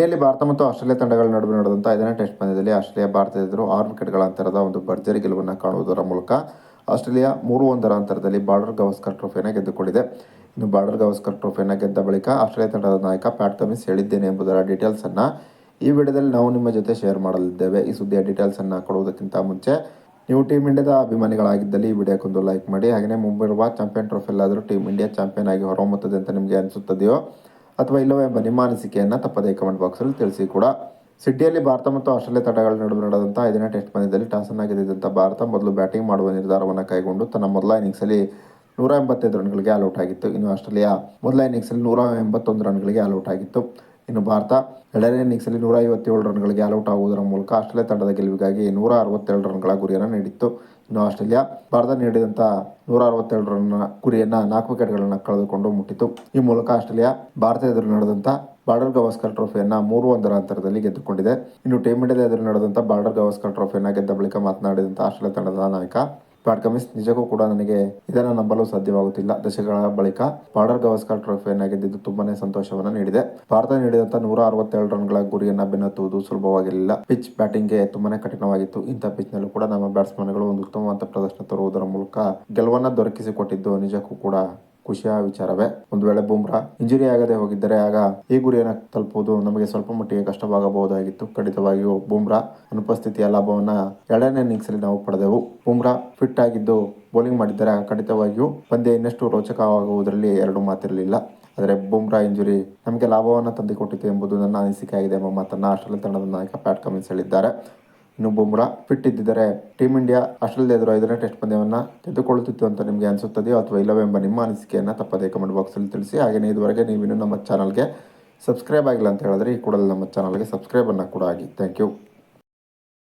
ಸಿಡ್ನಿಯಲ್ಲಿ ಭಾರತ ಮತ್ತು ಆಸ್ಟ್ರೇಲಿಯಾ ತಂಡಗಳ ನಡುವೆ ನಡೆದಂಥ ಐದನೇ ಟೆಸ್ಟ್ ಪಂದ್ಯದಲ್ಲಿ ಆಸ್ಟ್ರೇಲಿಯಾ ಭಾರತ ಎದುರು ಆರು ವಿಕೆಟ್ಗಳ ಅಂತರದ ಒಂದು ಭರ್ಜರಿ ಗೆಲುವನ್ನು ಕಾಣುವುದರ ಮೂಲಕ ಆಸ್ಟ್ರೇಲಿಯಾ ಮೂರು ಒಂದರ ಅಂತರದಲ್ಲಿ ಬಾರ್ಡರ್ ಗವಾಸ್ಕರ್ ಟ್ರೋಫಿಯನ್ನು ಗೆದ್ದುಕೊಂಡಿದೆ. ಇನ್ನು ಬಾರ್ಡರ್ ಗವಾಸ್ಕರ್ ಟ್ರೋಫಿಯನ್ನು ಗೆದ್ದ ಬಳಿಕ ಆಸ್ಟ್ರೇಲಿಯಾ ತಂಡದ ನಾಯಕ ಪ್ಯಾಟ್ ಕಮಿನ್ಸ್ ಹೇಳಿದ್ದೇನೆ ಎಂಬುದರ ಡೀಟೇಲ್ಸನ್ನು ಈ ವಿಡಿಯೋದಲ್ಲಿ ನಾವು ನಿಮ್ಮ ಜೊತೆ ಶೇರ್ ಮಾಡಲಿದ್ದೇವೆ. ಈ ಸುದ್ದಿಯ ಡೀಟೇಲ್ಸನ್ನು ಕೊಡುವುದಕ್ಕಿಂತ ಮುಂಚೆ ನೀವು ಟೀಮ್ ಇಂಡಿಯಾದ ಅಭಿಮಾನಿಗಳಾಗಿದ್ದಲ್ಲಿ ಈ ವಿಡಿಯೋಕ್ಕೊಂದು ಲೈಕ್ ಮಾಡಿ. ಹಾಗೆಯೇ ಮುಂಬರುವ ಚಾಂಪಿಯನ್ ಟ್ರೋಫಿಯಲ್ಲಾದರೂ ಟೀಮ್ ಇಂಡಿಯಾ ಚಾಂಪಿಯನ್ ಆಗಿ ಹೊರಹೊಮ್ಮುತ್ತದೆ ಅಂತ ನಿಮಗೆ ಅನಿಸುತ್ತದೆಯೋ ಅಥವಾ ಇಲ್ಲವೋ ಎಂಬ ನಿಮ್ಮ ಅನಿಸಿಕೆಯನ್ನು ತಪ್ಪದೇ ಕಮೆಂಟ್ ಬಾಕ್ಸಲ್ಲಿ ತಿಳಿಸಿ ಕೂಡ. ಸಿಡ್ನಿಯಲ್ಲಿ ಭಾರತ ಮತ್ತು ಆಸ್ಟ್ರೇಲಿಯಾ ತಂಡಗಳ ನಡುವೆ ನಡೆದಂಥ ಐದನೇ ಟೆಸ್ಟ್ ಪಂದ್ಯದಲ್ಲಿ ಟಾಸನ್ನು ಗೆದ್ದಿದ್ದಂಥ ಭಾರತ ಮೊದಲು ಬ್ಯಾಟಿಂಗ್ ಮಾಡುವ ನಿರ್ಧಾರವನ್ನು ಕೈಗೊಂಡು ತನ್ನ ಮೊದಲ ಇನ್ನಿಂಗ್ಸಲ್ಲಿ ನೂರ ಎಂಬತ್ತೈದು ರನ್ಗಳಿಗೆ ಆಲ್ಔಟ್ ಆಗಿತ್ತು. ಇನ್ನು ಆಸ್ಟ್ರೇಲಿಯಾ ಮೊದಲ ಇನ್ನಿಂಗ್ಸಲ್ಲಿ ನೂರ ಎಂಬತ್ತೊಂದು ರನ್ಗಳಿಗೆ ಆಲ್ಔಟ್ ಆಗಿತ್ತು. ಇನ್ನು ಭಾರತ ಎರಡನೇ ಇನ್ನಿಂಗ್ಸಲ್ಲಿ ನೂರ ಐವತ್ತೇಳು ರನ್ಗಳಿಗೆ ಆಲ್ಔಟ್ ಆಗುವುದರ ಮೂಲಕ ಆಸ್ಟ್ರೇಲಿಯಾ ತಂಡದ ಗೆಲುವಿಗಾಗಿ ನೂರ ಅರವತ್ತೆರಡು ರನ್ಗಳ ಗುರಿಯನ್ನು ನೀಡಿತ್ತು. ಇನ್ನು ಆಸ್ಟ್ರೇಲಿಯಾ ಭಾರತ ನೀಡಿದಂಥ ನೂರ ಅರವತ್ತೆರಡು ರನ್ ಗುರಿಯನ್ನು ನಾಲ್ಕು ವಿಕೆಟ್ಗಳನ್ನು ಕಳೆದುಕೊಂಡು ಮುಟ್ಟಿತು ಈ ಮೂಲಕ ಆಸ್ಟ್ರೇಲಿಯಾ ಭಾರತ ಎದುರು ನಡೆದಂಥ ಬಾರ್ಡರ್ ಗವಾಸ್ಕರ್ ಟ್ರೋಫಿಯನ್ನು ಮೂರು ಒಂದರ ಅಂತರದಲ್ಲಿ ಗೆದ್ದುಕೊಂಡಿದೆ. ಇನ್ನು ಟೀಮ್ ಇಂಡಿಯಾದ ಎದುರು ನಡೆದಂಥ ಬಾರ್ಡರ್ ಗವಾಸ್ಕರ್ ಟ್ರೋಫಿಯನ್ನು ಗೆದ್ದ ಬಳಿಕ ಮಾತನಾಡಿದಂಥ ಆಸ್ಟ್ರೇಲಿಯಾ ತಂಡದ ನಾಯಕ ಪ್ಯಾಟ್ ಕಮಿನ್ಸ್ ನಿಜಕ್ಕೂ ಕೂಡ ನನಗೆ ಇದನ್ನು ನಂಬಲು ಸಾಧ್ಯವಾಗುತ್ತಿಲ್ಲ. ದಶಕಗಳ ಬಳಿಕ ಬಾರ್ಡರ್ ಗವಾಸ್ಕರ್ ಟ್ರೋಫಿಯನ್ನು ಗೆದ್ದಿದ್ದು ತುಂಬಾನೇ ಸಂತೋಷವನ್ನು ನೀಡಿದೆ. ಭಾರತ ನೀಡಿದಂತ ನೂರ ಅರವತ್ತೇಳು ರನ್ಗಳ ಗುರಿಯನ್ನು ಬೆನ್ನತ್ತುವುದು ಸುಲಭವಾಗಿರಲಿಲ್ಲ. ಪಿಚ್ ಬ್ಯಾಟಿಂಗ್ಗೆ ತುಂಬಾನೇ ಕಠಿಣವಾಗಿತ್ತು. ಇಂಥ ಪಿಚ್ನಲ್ಲೂ ಕೂಡ ನಮ್ಮ ಬ್ಯಾಟ್ಸ್ಮನ್ಗಳು ಒಂದು ಉತ್ತಮವಾದ ಪ್ರದರ್ಶನ ತರುವುದರ ಮೂಲಕ ಗೆಲುವನ್ನು ದೊರಕಿಸಿಕೊಟ್ಟಿದ್ದು ನಿಜಕ್ಕೂ ಕೂಡ ಖುಷಿಯ ವಿಚಾರವೇ. ಒಂದು ವೇಳೆ ಬುಮ್ರಾ ಇಂಜುರಿ ಆಗದೆ ಹೋಗಿದ್ದರೆ ಆಗ ಈ ಗುರಿಯನ್ನು ತಲುಪುವುದು? ನಮಗೆ ಸ್ವಲ್ಪ ಮಟ್ಟಿಗೆ ಕಷ್ಟವಾಗಬಹುದಾಗಿತ್ತು. ಖಂಡಿತವಾಗಿಯೂ ಬುಮ್ರಾ ಅನುಪಸ್ಥಿತಿಯ ಲಾಭವನ್ನು ಎರಡನೇ ಇನ್ನಿಂಗ್ಸಲ್ಲಿ ನಾವು ಪಡೆದೆವು. ಬುಮ್ರಾ ಫಿಟ್ ಆಗಿದ್ದು ಬೌಲಿಂಗ್ ಮಾಡಿದ್ದರೆ ಆಗ ಖಂಡಿತವಾಗಿಯೂ ಪಂದ್ಯ ಇನ್ನಷ್ಟು ರೋಚಕವಾಗುವುದರಲ್ಲಿ ಎರಡು ಮಾತಿರಲಿಲ್ಲ. ಆದರೆ ಬುಮ್ರಾ ಇಂಜುರಿ ನಮಗೆ ಲಾಭವನ್ನು ತಂದುಕೊಟ್ಟಿತು ಎಂಬುದು ನನ್ನ ಅನಿಸಿಕೆ ಆಗಿದೆ ಎಂಬ ಮಾತನ್ನು ಆಸ್ಟ್ರೇಲಿಯಾ ತಂಡದ ನಾಯಕ ಪ್ಯಾಟ್ ಕಮಿನ್ಸ್ ಹೇಳಿದ್ದಾರೆ. ಇನ್ನು ಬುಮ್ರಾ ಫಿಟ್ ಇದ್ದಿದ್ದರೆ. ಟೀಮ್ ಇಂಡಿಯಾ ಆಸ್ಟ್ರೇಲಿಯಾ ಎದುರು ಐದನೇ ಟೆಸ್ಟ್ ಪಂದ್ಯವನ್ನು ತೆಗೆದುಕೊಳ್ಳುತ್ತಿತ್ತು ಅಂತ ನಿಮಗೆ ಅನಿಸುತ್ತದೆಯೋ ಅಥವಾ ಇಲ್ಲವೆಂಬ ನಿಮ್ಮ ಅನಿಸಿಕೆಯನ್ನು ತಪ್ಪದೇ ಕಮೆಂಟ್ ಬಾಕ್ಸಲ್ಲಿ ತಿಳಿಸಿ. ಹಾಗೆಯೇ ಇದುವರೆಗೆ ನೀವಿನ್ನೂ ನಮ್ಮ ಚಾನಲ್ಗೆ ಸಬ್ಸ್ಕ್ರೈಬ್ ಆಗಿಲ್ಲ ಅಂತ ಹೇಳಿದ್ರೆ ಈ ಕೂಡಲೇ ನಮ್ಮ ಚಾನಲ್ಗೆ ಸಬ್ಸ್ಕ್ರೈಬನ್ನು ಕೂಡ ಆಗಿ. Thank you